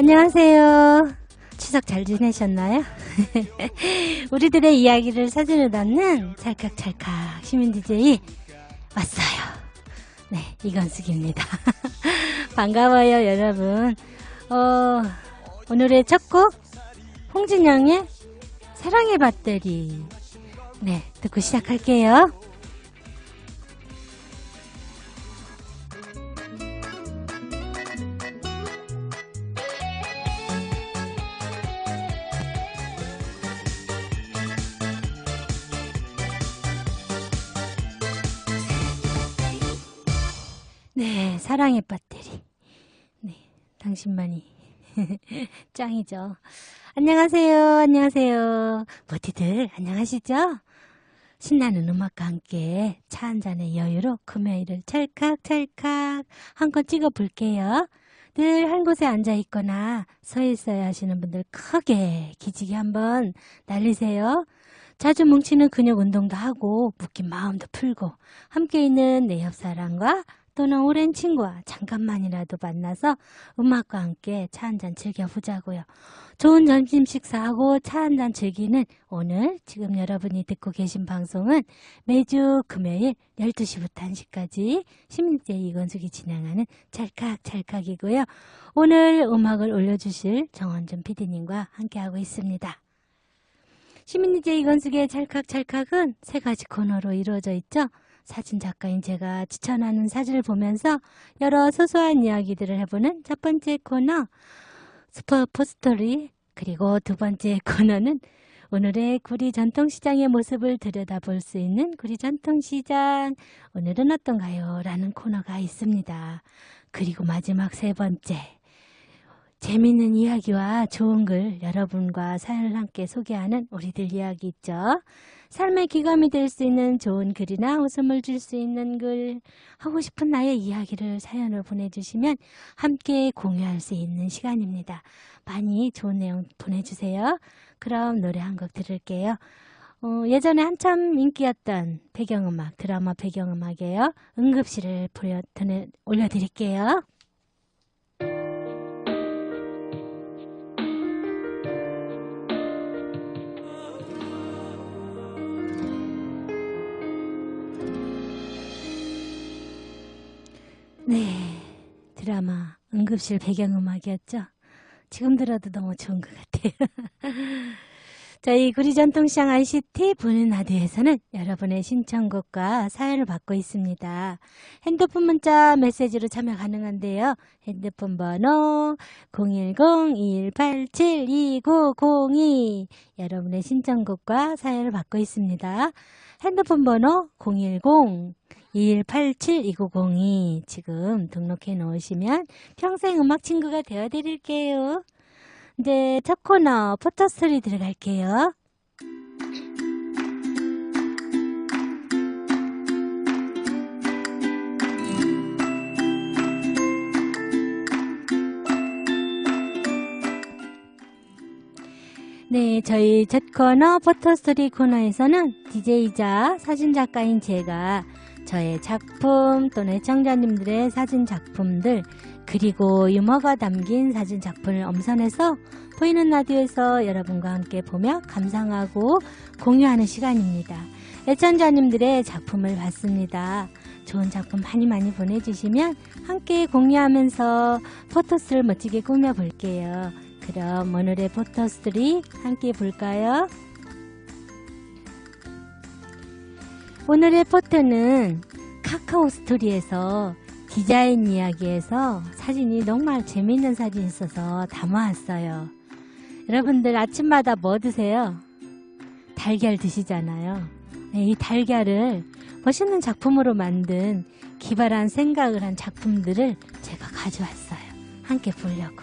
안녕하세요. 추석 잘 지내셨나요? 우리들의 이야기를 사진으로 담는 찰칵찰칵 시민 DJ 왔어요. 네, 이건숙입니다. 반가워요, 여러분. 어, 오늘의 첫 곡, 홍진영의 사랑의 배터리. 네, 듣고 시작할게요. 당신만이 짱이죠. 안녕하세요, 안녕하세요. 모티들 안녕하시죠? 신나는 음악과 함께 차 한 잔의 여유로 금요일을 찰칵찰칵 한껏 찍어볼게요. 늘 한 곳에 앉아 있거나 서 있어야 하시는 분들 크게 기지개 한번 날리세요. 자주 뭉치는 근육 운동도 하고 묶인 마음도 풀고 함께 있는 내 옆 사람과 또는 오랜 친구와 잠깐만이라도 만나서 음악과 함께 차 한잔 즐겨보자고요. 좋은 점심 식사하고 차 한잔 즐기는 오늘 지금 여러분이 듣고 계신 방송은 매주 금요일 12시부터 1시까지 시민제 이건숙이 진행하는 찰칵찰칵이고요. 오늘 음악을 올려주실 정원준 PD님과 함께하고 있습니다. 시민제 이건숙의 찰칵찰칵은 세 가지 코너로 이루어져 있죠. 사진 작가인 제가 추천하는 사진을 보면서 여러 소소한 이야기들을 해보는 첫 번째 코너 스포 포스터리 그리고 두 번째 코너는 오늘의 구리 전통시장의 모습을 들여다볼 수 있는 구리 전통시장 오늘은 어떤가요? 라는 코너가 있습니다. 그리고 마지막 세 번째 재밌는 이야기와 좋은 글 여러분과 사연을 함께 소개하는 우리들 이야기 있죠. 삶의 기감이 될 수 있는 좋은 글이나 웃음을 줄 수 있는 글, 하고 싶은 나의 이야기를 사연을 보내주시면 함께 공유할 수 있는 시간입니다. 많이 좋은 내용 보내주세요. 그럼 노래 한 곡 들을게요. 어, 예전에 한참 인기였던 배경음악, 드라마 배경음악이에요. 응급실을 보여, 올려드릴게요. 네, 드라마 응급실 배경음악이었죠. 지금 들어도 너무 좋은 것 같아요. 저희 구리전통시장 ICT 보는 라디오에서는 여러분의 신청곡과 사연을 받고 있습니다. 핸드폰 문자 메시지로 참여 가능한데요. 핸드폰 번호 010-2187-2902 여러분의 신청곡과 사연을 받고 있습니다. 핸드폰 번호 010 2187-2902 지금 등록해 놓으시면 평생 음악 친구가 되어 드릴게요. 이제 첫 코너 포토스토리 들어갈게요. 네, 저희 첫 코너 포토스토리 코너에서는 DJ이자 사진작가인 제가 저의 작품 또는 애청자님들의 사진 작품들 그리고 유머가 담긴 사진 작품을 엄선해서 보이는 라디오에서 여러분과 함께 보며 감상하고 공유하는 시간입니다. 애청자님들의 작품을 봤습니다. 좋은 작품 많이 많이 보내주시면 함께 공유하면서 포토스를 멋지게 꾸며볼게요. 그럼 오늘의 포토스들이 함께 볼까요? 오늘의 포토는 카카오 스토리에서 디자인 이야기에서 사진이 정말 재미있는 사진이 있어서 담아왔어요. 여러분들 아침마다 뭐 드세요? 달걀 드시잖아요. 네, 이 달걀을 멋있는 작품으로 만든 기발한 생각을 한 작품들을 제가 가져왔어요. 함께 보려고.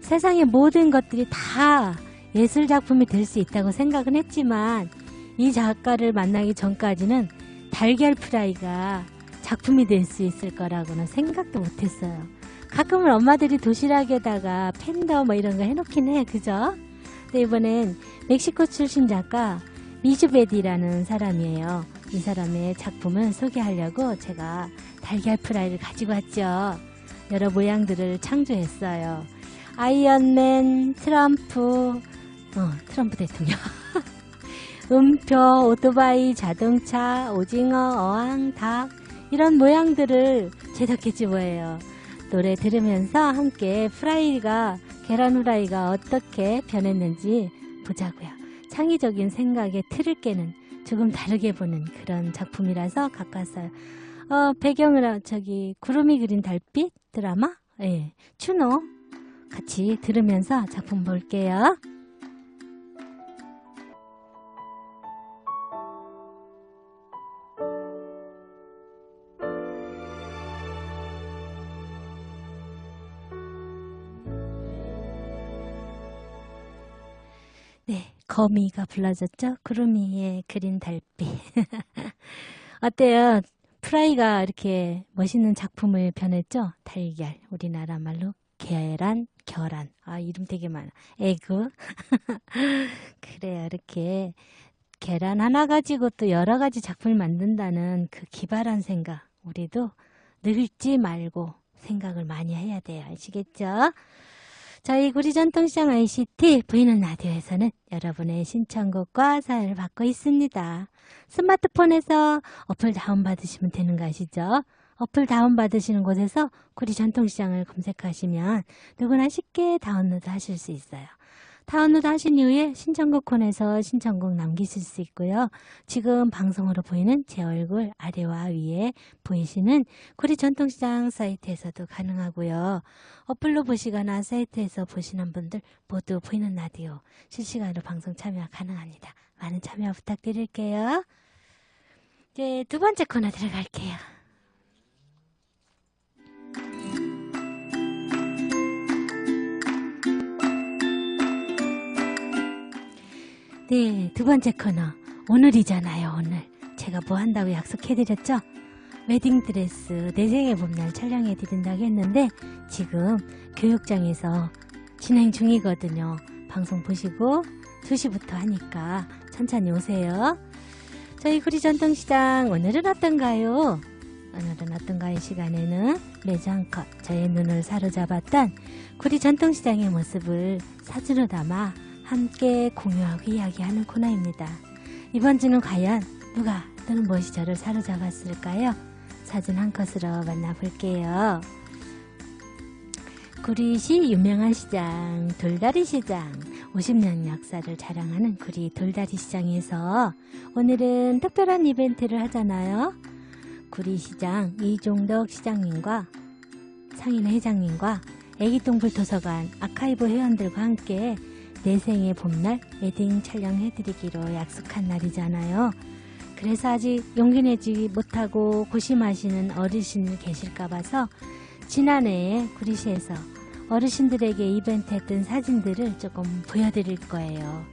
세상의 모든 것들이 다 예술 작품이 될 수 있다고 생각은 했지만 이 작가를 만나기 전까지는 달걀 프라이가 작품이 될 수 있을 거라고는 생각도 못했어요. 가끔은 엄마들이 도시락에다가 팬더 뭐 이런 거 해놓긴 해, 그죠? 근데 이번엔 멕시코 출신 작가 미주베디라는 사람이에요. 이 사람의 작품을 소개하려고 제가 달걀 프라이를 가지고 왔죠. 여러 모양들을 창조했어요. 아이언맨, 트럼프, 어, 트럼프 대통령. 음표, 오토바이, 자동차, 오징어, 어항, 닭 이런 모양들을 제작했지 뭐예요. 노래 들으면서 함께 프라이가 계란 후라이가 어떻게 변했는지 보자고요. 창의적인 생각의 틀을 깨는 조금 다르게 보는 그런 작품이라서 왔어요. 어, 배경을 저기 구름이 그린 달빛 드라마 예, 추노 같이 들으면서 작품 볼게요. 거미가 불러줬죠? 구름이의 그린 달빛. 어때요? 프라이가 이렇게 멋있는 작품을 변했죠? 달걀, 우리나라 말로 계란, 결란. 아, 이름 되게 많아. 에그. 그래요, 이렇게 계란 하나 가지고 또 여러 가지 작품을 만든다는 그 기발한 생각. 우리도 늙지 말고 생각을 많이 해야 돼요. 아시겠죠? 저희 구리 전통시장 ICT 보이는 라디오에서는 여러분의 신청곡과 사연을 받고 있습니다. 스마트폰에서 어플 다운받으시면 되는 거 아시죠? 어플 다운받으시는 곳에서 구리 전통시장을 검색하시면 누구나 쉽게 다운로드 하실 수 있어요. 다운로드 하신 이후에 신청곡 콘에서 신청곡 남기실 수 있고요. 지금 방송으로 보이는 제 얼굴 아래와 위에 보이시는 구리 전통시장 사이트에서도 가능하고요. 어플로 보시거나 사이트에서 보시는 분들 모두 보이는 라디오 실시간으로 방송 참여 가능합니다. 많은 참여 부탁드릴게요. 이제 두 번째 코너 들어갈게요. 네, 두 번째 코너. 오늘이잖아요, 오늘. 제가 뭐 한다고 약속해드렸죠? 웨딩드레스 내 생의 봄날 촬영해드린다고 했는데, 지금 교육장에서 진행 중이거든요. 방송 보시고 2시부터 하니까 천천히 오세요. 저희 구리 전통시장 오늘은 어떤가요? 오늘은 어떤가요? 시간에는 매장 컷 저의 눈을 사로잡았던 구리 전통시장의 모습을 사진으로 담아 함께 공유하고 이야기하는 코너입니다. 이번 주는 과연 누가 또는 무엇이 저를 사로잡았을까요? 사진 한 컷으로 만나볼게요. 구리시 유명한 시장 돌다리 시장 50년 역사를 자랑하는 구리 돌다리 시장에서 오늘은 특별한 이벤트를 하잖아요. 구리 시장 이종덕 시장님과 상인 회장님과 애기동굴 도서관 아카이브 회원들과 함께 내 생의 봄날 웨딩 촬영해드리기로 약속한 날이잖아요. 그래서 아직 용기 내지 못하고 고심하시는 어르신 계실까 봐서 지난해에 구리시에서 어르신들에게 이벤트 했던 사진들을 조금 보여드릴 거예요.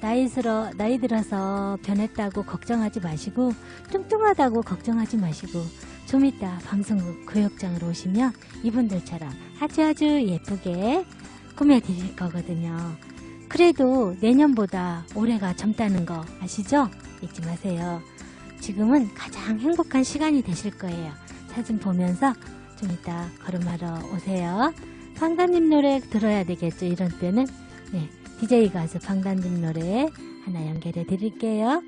나이 들어, 나이 들어서 변했다고 걱정하지 마시고 뚱뚱하다고 걱정하지 마시고 좀 이따 방송국 교육장으로 오시면 이분들처럼 아주 아주 예쁘게 꾸며드릴 거거든요. 그래도 내년보다 올해가 젊다는 거 아시죠? 잊지 마세요. 지금은 가장 행복한 시간이 되실 거예요. 사진 보면서 좀 이따 걸음하러 오세요. 방단님 노래 들어야 되겠죠. 이런 때는 네, DJ 가수 방단님 노래 하나 연결해 드릴게요.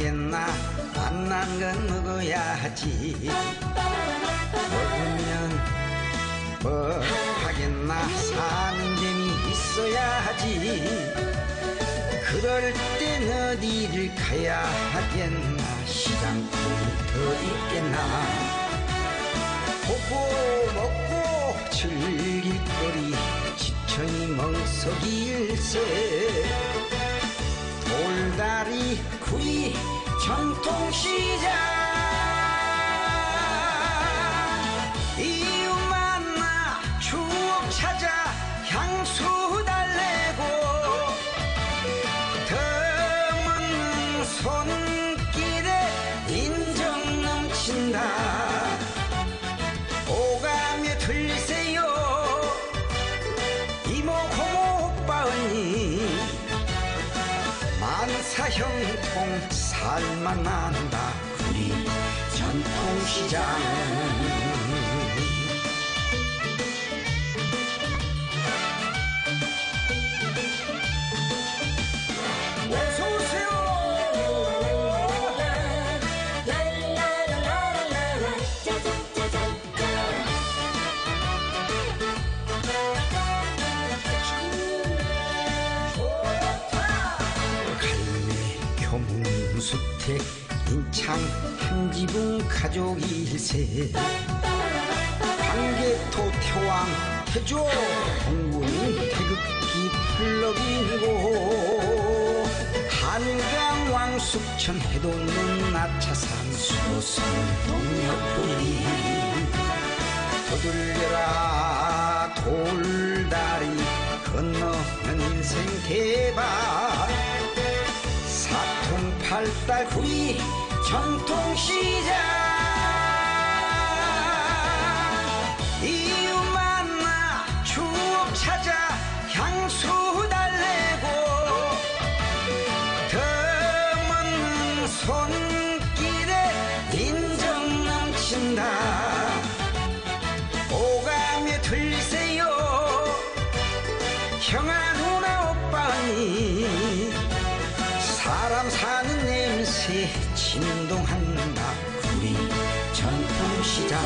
뭐 하겠나? 만난 건 먹어야지? 먹으면 뭐 하겠나? 사는 재미 있어야지. 그럴 땐 어디를 가야 하겠나? 시장통이 더 있겠나? 보고 먹고 즐길 거리 지천이 멍석일세 돌다리 구이 전통시장. 이웃 만나 추억 찾아 향수 달래고 드문 손길에 인정 넘친다. 형통 살만 난다. 우리 전통시장 한지붕 가족 일세. 방개토 태왕 태조. 공군 태극기 펄럭이고. 한강 왕숙천 해돋는 나차산 수도승 동력불이. 도들려라 돌다리 건너는 인생 개발. 사통팔달 후리 전통시장 시장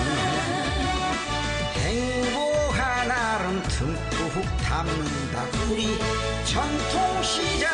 행복한 아름 듬뿍 담는다 우리 전통시장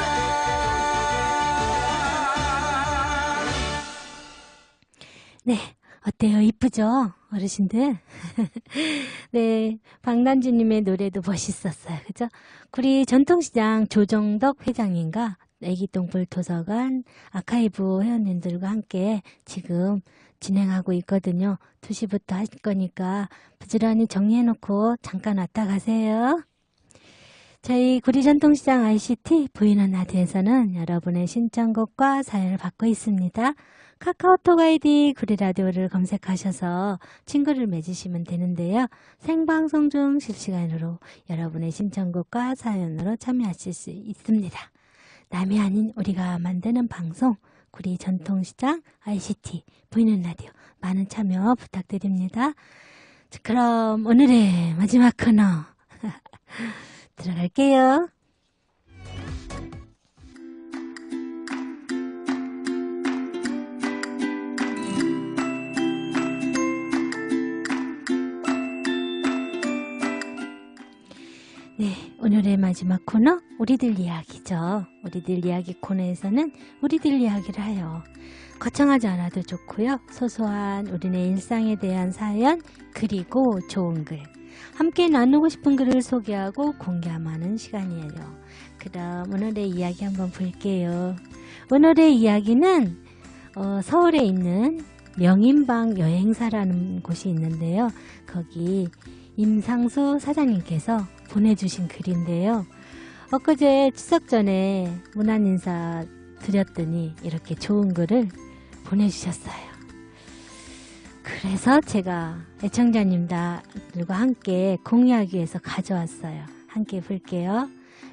네, 어때요? 이쁘죠? 어르신들? 네, 박난주님의 노래도 멋있었어요. 그죠? 우리 전통시장 조정덕 회장님과 애기똥불 도서관 아카이브 회원님들과 함께 지금 진행하고 있거든요. 2시부터 하실 거니까 부지런히 정리해놓고 잠깐 왔다 가세요. 저희 구리전통시장 ICT 보이는 라디오에서는 여러분의 신청곡과 사연을 받고 있습니다. 카카오톡 아이디 구리라디오를 검색하셔서 친구를 맺으시면 되는데요. 생방송 중 실시간으로 여러분의 신청곡과 사연으로 참여하실 수 있습니다. 남이 아닌 우리가 만드는 방송 구리 전통시장 ICT 보이는 라디오 많은 참여 부탁드립니다. 자, 그럼 오늘의 마지막 코너 들어갈게요. 오늘의 마지막 코너 우리들 이야기죠. 우리들 이야기 코너에서는 우리들 이야기를 해요. 거창하지 않아도 좋고요. 소소한 우리네 일상에 대한 사연 그리고 좋은 글 함께 나누고 싶은 글을 소개하고 공개하는 시간이에요. 그럼 오늘의 이야기 한번 볼게요. 오늘의 이야기는 어, 서울에 있는 명인방 여행사라는 곳이 있는데요. 거기 임상수 사장님께서 보내주신 글인데요. 엊그제 추석 전에 문안 인사 드렸더니 이렇게 좋은 글을 보내주셨어요. 그래서 제가 애청자님들과 함께 공유하기 위해서 가져왔어요. 함께 볼게요.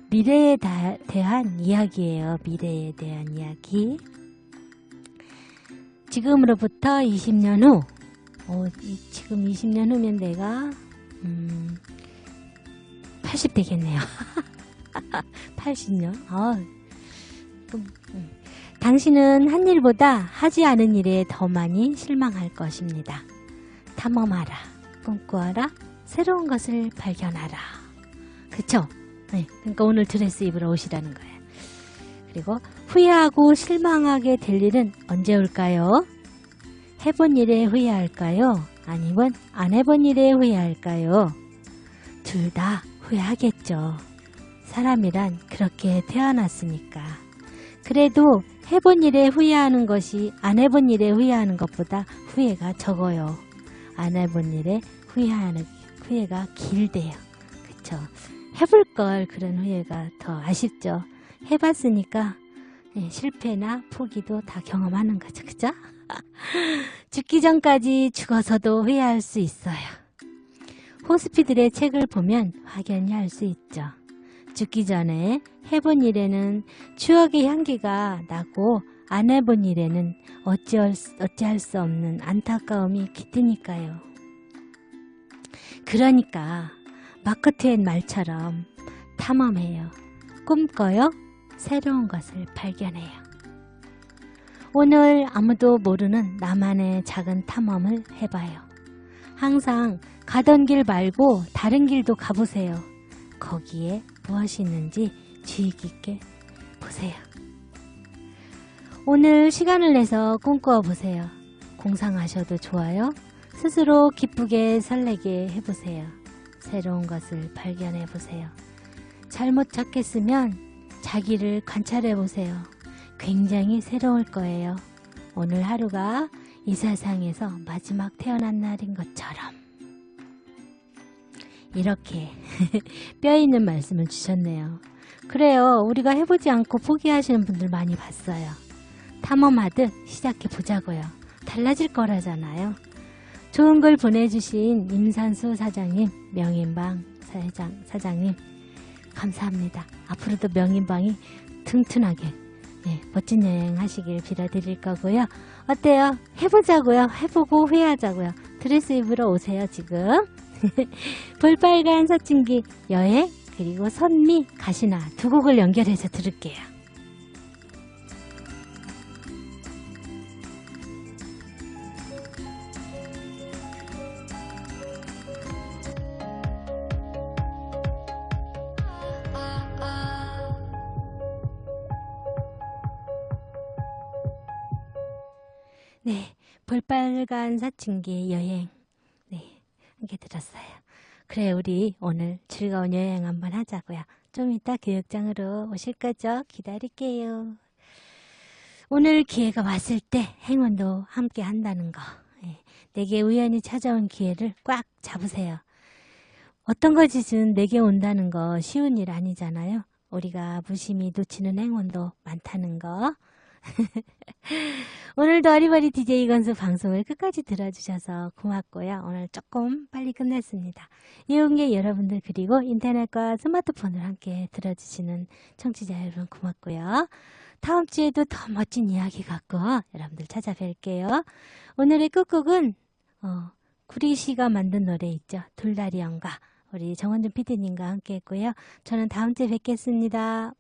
미래에 다- 대한 이야기예요. 미래에 대한 이야기. 지금으로부터 20년 후, 어, 이- 지금 20년 후면 내가 음, 80 되겠네요. 80년. 아, 좀, 음. 당신은 한 일보다 하지 않은 일에 더 많이 실망할 것입니다. 탐험하라, 꿈꾸어라, 새로운 것을 발견하라. 그쵸? 네, 그러니까 오늘 드레스 입으러 오시라는 거예요. 그리고 후회하고 실망하게 될 일은 언제 올까요? 해본 일에 후회할까요? 아니면 안 해본 일에 후회할까요? 둘 다 후회하겠죠. 사람이란 그렇게 태어났으니까. 그래도 해본 일에 후회하는 것이 안 해본 일에 후회하는 것보다 후회가 적어요. 안 해본 일에 후회하는 후회가 길대요. 그쵸? 해볼 걸 그런 후회가 더 아쉽죠. 해봤으니까 예, 실패나 포기도 다 경험하는 거죠. 그죠? 죽기 전까지 죽어서도 후회할 수 있어요. 호스피들의 책을 보면 확연히 알 수 있죠. 죽기 전에 해본 일에는 추억의 향기가 나고 안 해본 일에는 어찌할, 수- 어찌할 수 없는 안타까움이 깃드니까요. 그러니까 마크 트웬 말처럼 탐험해요. 꿈꿔요. 새로운 것을 발견해요. 오늘 아무도 모르는 나만의 작은 탐험을 해봐요. 항상 가던 길 말고 다른 길도 가보세요. 거기에 무엇이 있는지 주의 깊게 보세요. 오늘 시간을 내서 꿈꿔 보세요. 공상하셔도 좋아요. 스스로 기쁘게 설레게 해보세요. 새로운 것을 발견해 보세요. 잘못 찾겠으면 자기를 관찰해 보세요. 굉장히 새로울 거예요. 오늘 하루가 이 세상에서 마지막 태어난 날인 것처럼. 이렇게 뼈 있는 말씀을 주셨네요. 그래요. 우리가 해보지 않고 포기하시는 분들 많이 봤어요. 탐험하듯 시작해 보자고요. 달라질 거라잖아요. 좋은 글 보내주신 임산수 사장님, 명인방 사장, 사장님, 감사합니다. 앞으로도 명인방이 튼튼하게, 예, 멋진 여행 하시길 빌어드릴 거고요. 어때요? 해보자고요. 해보고 후회하자고요. 드레스 입으러 오세요, 지금. 볼빨간 사춘기 여행, 그리고 선미, 가시나 두 곡을 연결해서 들을게요. 네, 볼빨간 사춘기 여행. 네, 함께 들었어요. 그래, 우리 오늘 즐거운 여행 한번 하자고요. 좀 이따 교육장으로 오실 거죠? 기다릴게요. 오늘 기회가 왔을 때 행운도 함께 한다는 거. 예, 내게 우연히 찾아온 기회를 꽉 잡으세요. 어떤 것이든 내게 온다는 거 쉬운 일 아니잖아요. 우리가 무심히 놓치는 행운도 많다는 거. 오늘도 어리버리 DJ 건수 방송을 끝까지 들어주셔서 고맙고요. 오늘 조금 빨리 끝냈습니다. 이용계 여러분들 그리고 인터넷과 스마트폰을 함께 들어주시는 청취자 여러분 고맙고요. 다음 주에도 더 멋진 이야기 갖고 여러분들 찾아뵐게요. 오늘의 끝곡은 어, 구리 씨가 만든 노래 있죠. 돌다리 연가 우리 정원준 PD님과 함께 했고요. 저는 다음 주에 뵙겠습니다.